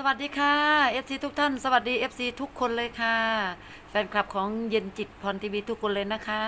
สวัสดีค่ะ FC ทุกท่าน สวัสดี FC ทุกคนเลยค่ะ แฟนคลับของเย็นจิตพรทีวีทุกคนเลยนะคะ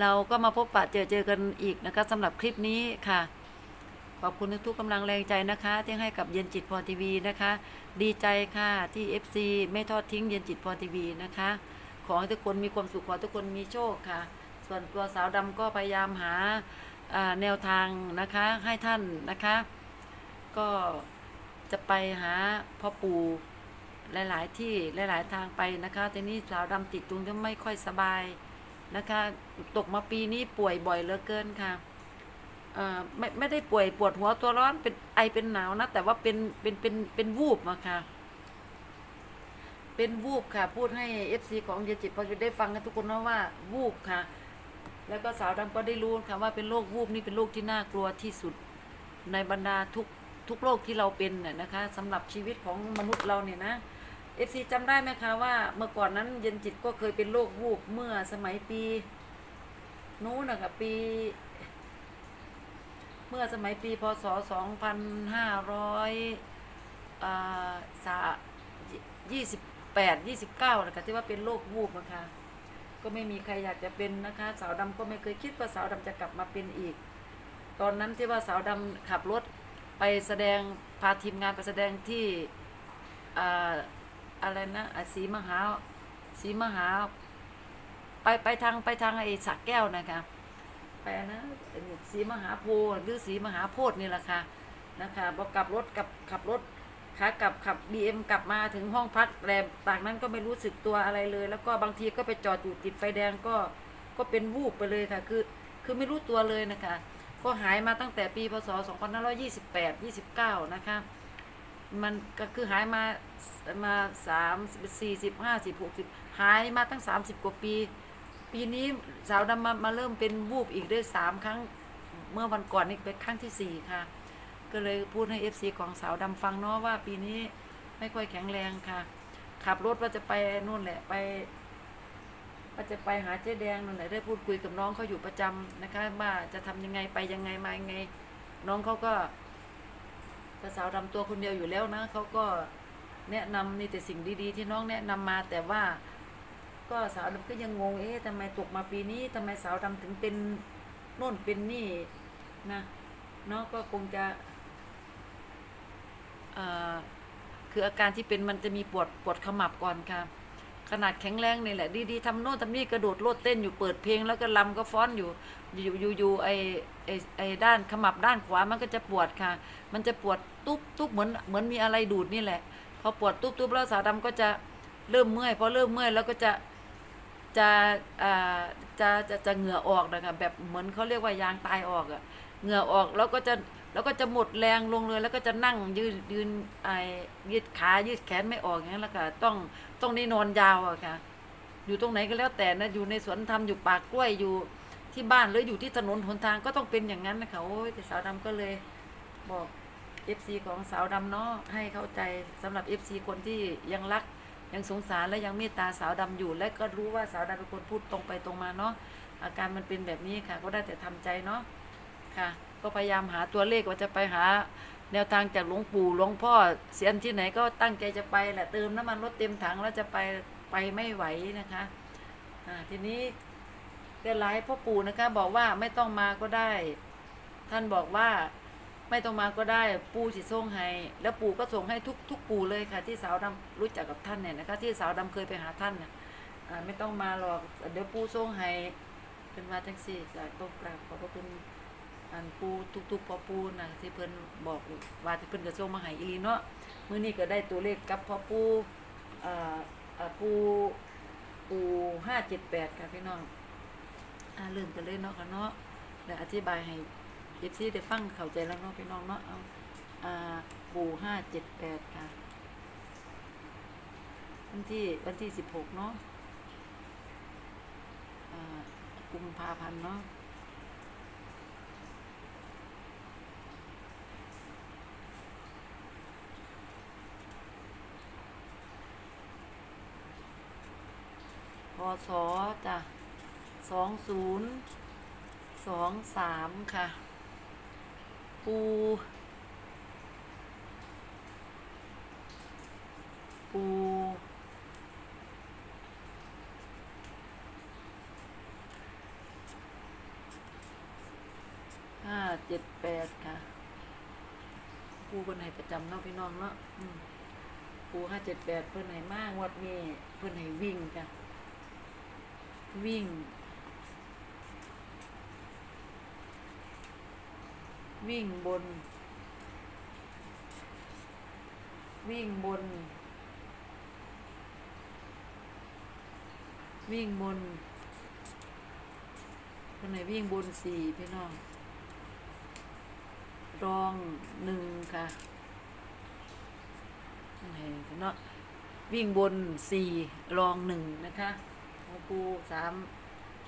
เราก็มาพบปะเจอเจอกันอีกนะคะสำหรับคลิปนี้ค่ะ ขอบคุณทุกๆกำลังแรงใจนะคะ ที่ให้กับเย็นจิตพรทีวีนะคะ ดีใจค่ะที่ FC ไม่ทอดทิ้งเย็นจิตพรทีวีนะคะ ขอให้ทุกคนมีความสุขขอให้ทุกคนมีโชคค่ะ ส่วนตัวสาวดำก็พยายามหาแนวทางนะคะให้ท่านนะคะ ก็ จะไปหาพ่อปู่หลาย ๆ ที่หลาย ๆ ทางไปนะคะทีนี้สาวดำติดตุงก็ไม่ค่อยสบายนะคะ ตกมาปีนี้ป่วยบ่อยเหลือเกินค่ะไม่ไม่ได้ป่วยปวดหัวตัวร้อนเป็นไอเป็นหนาวนะ แต่ว่าเป็นเป็นเป็นเป็นวูบมาค่ะ เป็นวูบค่ะ พูดให้เอฟซีของเยจิตพอจะได้ฟังกันทุกคนนะว่าวูบค่ะ แล้วก็สาวดำก็ได้รู้ค่ะว่าเป็นโรควูบนี่เป็นโรคที่น่ากลัวที่สุดในบรรดาทุก ทุกโรคที่เราเป็นน่ะนะคะสำหรับชีวิตของมนุษย์เราเนี่ยนะเอฟซีจำได้ไหมคะว่าเมื่อก่อนนั้นเย็นจิตก็เคยเป็นโรควูบเมื่อสมัยปีนู้นนะคะปี เมื่อสมัยปีพศสองพันห้าร้อยสายี่สิบแปดยี่สิบเก้านะคะที่ว่าเป็นโรควูบนะคะก็ไม่มีใครอยากจะเป็นนะคะ สาวดำก็ไม่เคยคิดว่าสาวดำจะกลับมาเป็นอีก ตอนนั้นที่ว่าสาวดำขับรถ ไปแสดงพาทีมงานไปแสดงที่อ่าอะไรนะอ่าศรีมหาศรีมหา ไปไปทางไปทางไอ้สักแก้วนะคะไปนะศรีมหาโพธิ์หรือศรีมหาโพธิ์นี่แหละค่ะนะคะพอกลับรถกับขับรถขากลับขับบีเอ็มกลับมาถึงห้องพักแรมต่างนั้นก็ไม่รู้สึกตัวอะไรเลย แล้วก็บางทีก็ไปจอดอยู่ติดไฟแดงก็ก็เป็นวูบไปเลยค่ะ คือคือไม่รู้ตัวเลยนะคะ ก็หายมาตั้งแต่ปีพศ 2528 29 นะคะ มันก็คือหายมา มา3 40 50 60หายมาตั้ง30กว่าปี ปีนี้สาวดำมามาเริ่มเป็นวูบอีกได้สามครั้ง เมื่อวันก่อนนี่เป็นครั้งที่สี่ค่ะ ก็เลยพูดให้ FC ของสาวดำฟังเนาะว่าปีนี้ไม่ค่อยแข็งแรงค่ะ ขับรถว่าจะไปนู่นแหละไป ว่าจะไปหาเจ๊แดงนั่นแหละได้พูดคุยกับน้องเขาอยู่ประจำนะคะว่าจะทำยังไงไปยังไงมายังไง น้องเขาก็ภาษาวดำตัวคนเดียวอยู่แล้วนะเขาก็แนะนำมีแต่สิ่งดีๆ ที่น้องแนะนำมาแต่ว่า ก็สาวดำก็ยังงงเอ๊ะทำไมตกมาปีนี้ทำไมสาวดำถึงเป็นโน่นเป็นนี่นะเนาะก็คงจะคืออาการที่เป็นมันจะมีปวดปวดขมับก่อนค่ะ ขนาดแข็งแรงนี่แหละ ดีๆทำโน่นทำนี่กระโดดโลดเต้นอยู่เปิดเพลงแล้วก็ลำก็ฟ้อนอยู่อยู่อยู่อยู่ไอไอไอด้านขมับด้านขวามันก็จะปวดค่ะ มันจะปวดตุ๊บตุ๊บเหมือนเหมือนมีอะไรดูดนี่แหละ พอปวดตุ๊บตุ๊บแล้วสาวดำก็จะเริ่มเมื่อยพอเริ่มเมื่อยแล้วก็จะจะอ่าจะจะจะเหงื่อออกนะคะแบบเหมือนเขาเรียกว่ายางตายออกอะเหงื่อออกแล้วก็จะ แล้วก็จะหมดแรงลงเลย แล้วก็จะนั่งยืนยืนไอยืดขายืดแขนไม่ออกอย่างนั้นแล้วก็ต้องตรงนี้นอนยาวอะค่ะ อยู่ตรงไหนก็แล้วแต่นะอยู่ในสวนทำอยู่ปากกล้วยอยู่ที่บ้านหรืออยู่ที่ถนนหนทางก็ต้องเป็นอย่างนั้นนะคะโอ้ยแต่สาวดำก็เลยบอกเอฟซีของสาวดำเนาะให้เข้าใจสำหรับเอฟซีคนที่ยังรักยังสงสารและยังเมตตาสาวดำอยู่ และก็รู้ว่าสาวดำเป็นคนพูดตรงไปตรงมาเนาะอาการมันเป็นแบบนี้ค่ะ ก็ได้แต่ทำใจเนาะค่ะ ก็พยายามหาตัวเลขว่าจะไปหา แนวทางจากหลวงปู่หลวงพ่อเสียนที่ไหนก็ตั้งใจจะไปแหละเติมน้ำมันรถเต็มถังแล้วจะไปไปไม่ไหวนะคะอ่าทีนี้ก็ไลฟ์พ่อปู่นะคะ บอกว่าไม่ต้องมาก็ได้ ท่านบอกว่าไม่ต้องมาก็ได้ปู่สิส่งให้ แล้วปู่ก็ส่งให้ทุกทุกปู่เลยค่ะ ที่สาวดำรู้จักกับท่านเนี่ยนะคะ ที่สาวดำเคยไปหาท่านไม่ต้องมาหรอกเดี๋ยวปู่ส่งให้เป็นมาจังสี่จะต้องกราบขอบพระคุณ อันปูทุกๆพอปูนะที่เพิ่นบอกว่าที่เพิ่นจะส่งมาให้อีลีเนาะมื้อนี้ก็ได้ตัวเลขกับพ่อปูอ่อเอ่อปูปู578ค่ะพี่น้องอ่าเริ่มกันเลยเนาะค่ะเนาะเดี๋ยวอธิบายให้ FC ได้ฟังเข้าใจแล้วเนาะพี่น้องเนาะเอาอ่าปู578ค่ะวันที่วันที่16เนาะอ่ากุมภาพันธ์เนาะ พสจ้ะสองศูนย์สองสามค่ะ ปู ปู ห้าเจ็ดแปดค่ะ ปูเป็นไหนประจำเนาะพี่น้องเนาะปูห้าเจ็ดแปดเป็นไหนมากวัดมีเป็นไหนวิ่งจ้ะ วิ่ง วิ่งบน วิ่งบน วิ่งบนคนไหนวิ่งบนสี่พี่น้องรองหนึ่งค่ะคนไหนพี่น้องวิ่งบนสี่รองหนึ่งนะคะ ปูสาม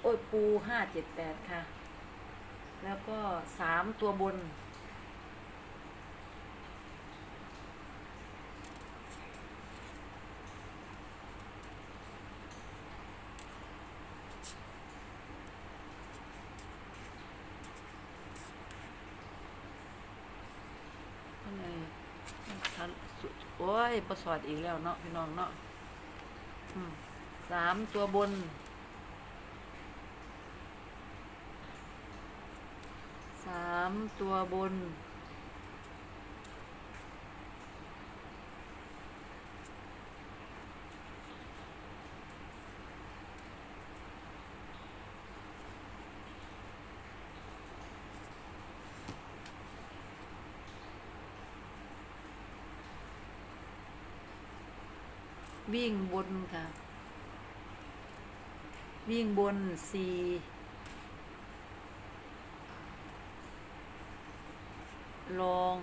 โอ้ยปูห้าเจ็ดแปดค่ะ แล้วก็สามตัวบนข้างในทันสุดโอ้ยประสอดอีกแล้วเนาะพี่น้องเนาะอืม สามตัวบน สามตัวบน วิ่งบนค่ะ วิ่งบนสี่ลอง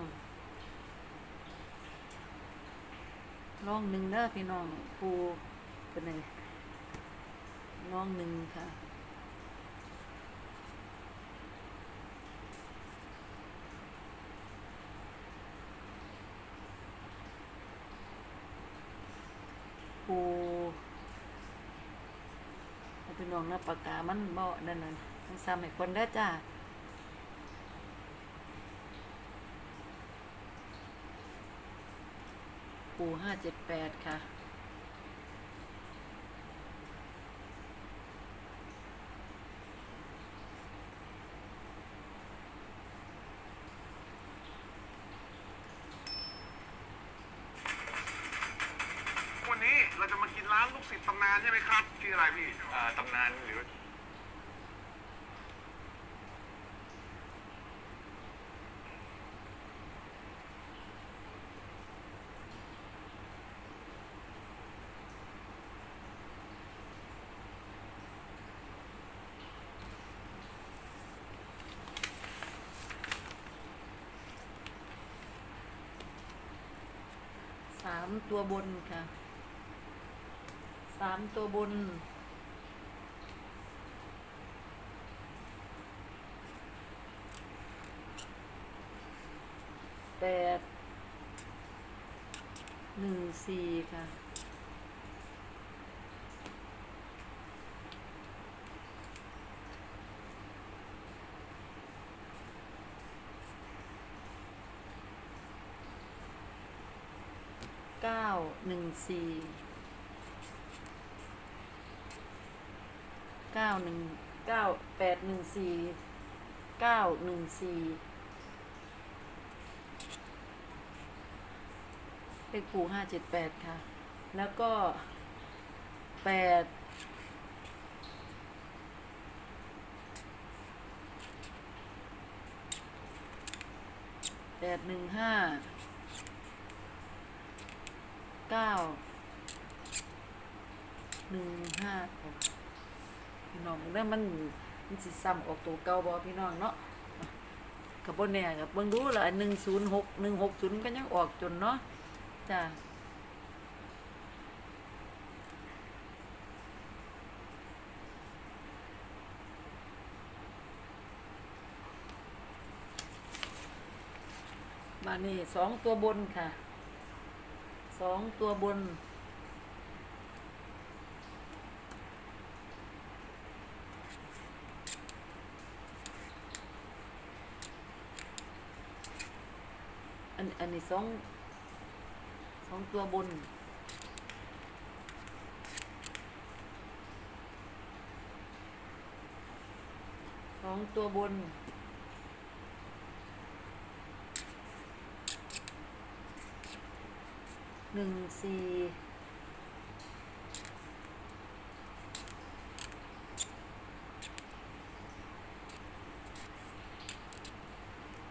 ลองหนึ่งเด้อพี่น้องปูเป็นไงลองหนึ่งค่ะ ปูเอาพี่ น้องนะปากกามันเบานั่นน่ะต้องซ้ำให้คนได้อจ้าปูห้าเจ็ดแปดค่ะ วันนี้เราจะมากินร้านลูกศิษย์ตำนานใช่ไหมครับ ชื่ออะไรพี่อ่าตำนานหรือสามตัวบนค่ะ สามตัวบน แปด หนึ่งสี่ค่ะเก้าหนึ่9 1 4 ก้าหนึ่งเก้าแปดหนึ่งสี่เก้าหนึ่งสี่เลขปู่ห้าเจ็ดแปดค่ะ แล้วก็แปดแปดหนึ่งห้าเก้าหนึ่งห้าหก พี่น้องเด้อมันมันสิซ้ำออกตัวเก่าบ่พี่น้องเนาะกับบนเนี่ยกับเบิ่งดูละหนึ่งศูนย์หกหนึ่งหกศูนย์ก็ยังออกจนเนาะจ้ามานี่สองตัวบนค่ะสองตัวบน อันนี้สองสองตัวบน สองตัวบน หนึ่งสี่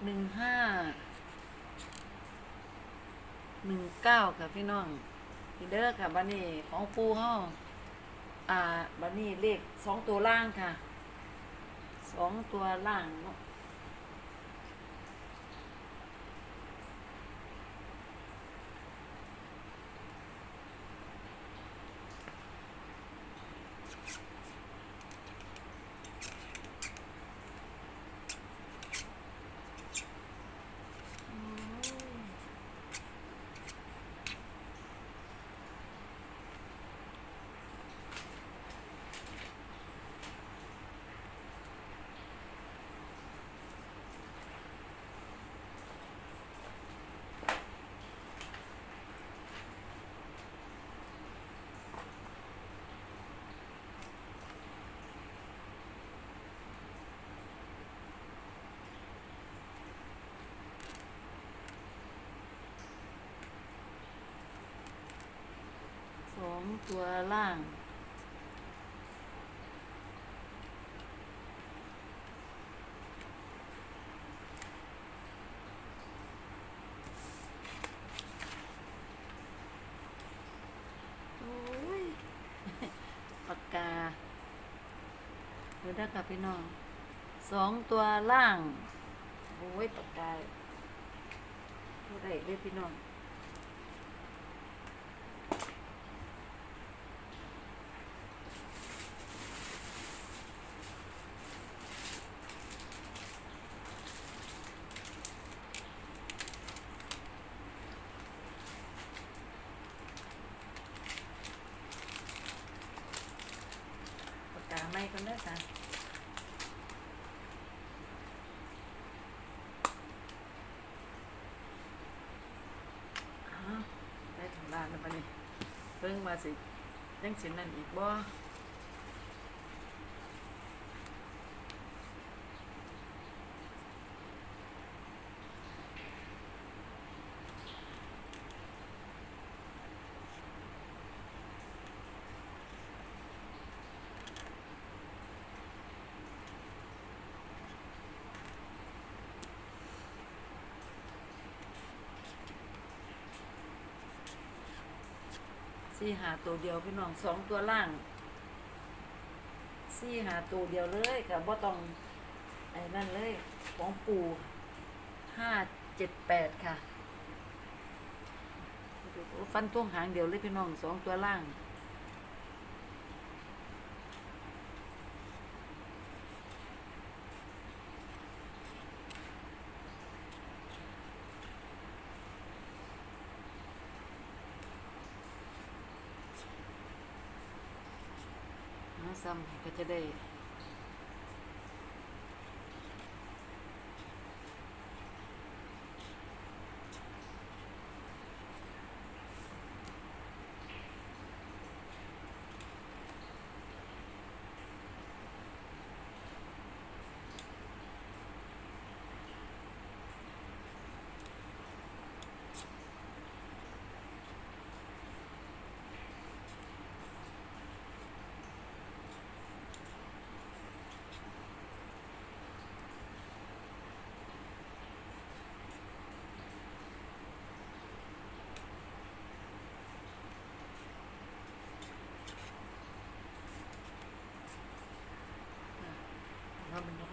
หนึ่งห้า หนึ่งเก้าค่ะพี่น้องพี่เด้อค่ะบันนี้ของปูเฮาอ่าบันนี้เลขสองตัวล่างค่ะสองตัวล่างเนาะ สอง ตัวล่าง โอ้ยปากกาเดี๋ยวได้กับพี่น้องสองตัวล่าง โอ้ยปากกาเท่าไรเลยพี่น้อง ม้กันได้อจ้ะได้ถึงบ้านแล้วปะนี่เพิ่งมาสิยังสินั่นอีกบ่ สี่หาตัวเดียวพี่น้องสองตัวล่างสี่หาตัวเดียวเลยกับบ่ต้องไอ้นั่นเลยของปู่ห้าเจ็ดแปดค่ะฟันท่วงหางเดียวเลยพี่น้องสองตัวล่าง ซ้ำก็จะได้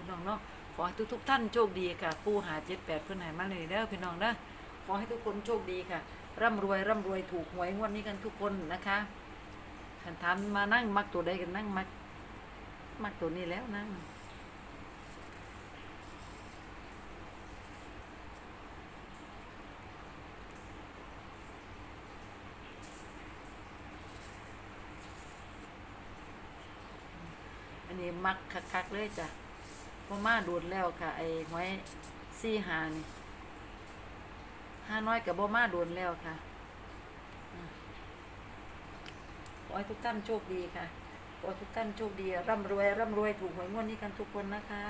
เรา เนาะขอให้ทุกทุกๆท่านโชคดีค่ะ ปูหาเจ็ดแปดเพื่อนไหนมาเลยเด้อพี่น้องเด้อขอให้ทุกคนโชคดีค่ะ ร่ำรวยร่ำรวยถูกหวยงวดนี้กันทุกคนนะคะขันถามมานั่งมักตัวใดกันนั่งมัก มักตัวนี้แล้วนั่งอันนี้มักคักๆเลยจ้ะ พอมาดูดแล้วค่ะ ไอ้หวยซี่หานี่ห้าน้อยกับบ่มาโดนแล้วค่ะอะขอให้ทุกท่านโชคดีค่ะขอให้ทุกท่านโชคดีร่ำรวยร่ำรวยถูกหวยงวดนี้กันทุกคนนะคะ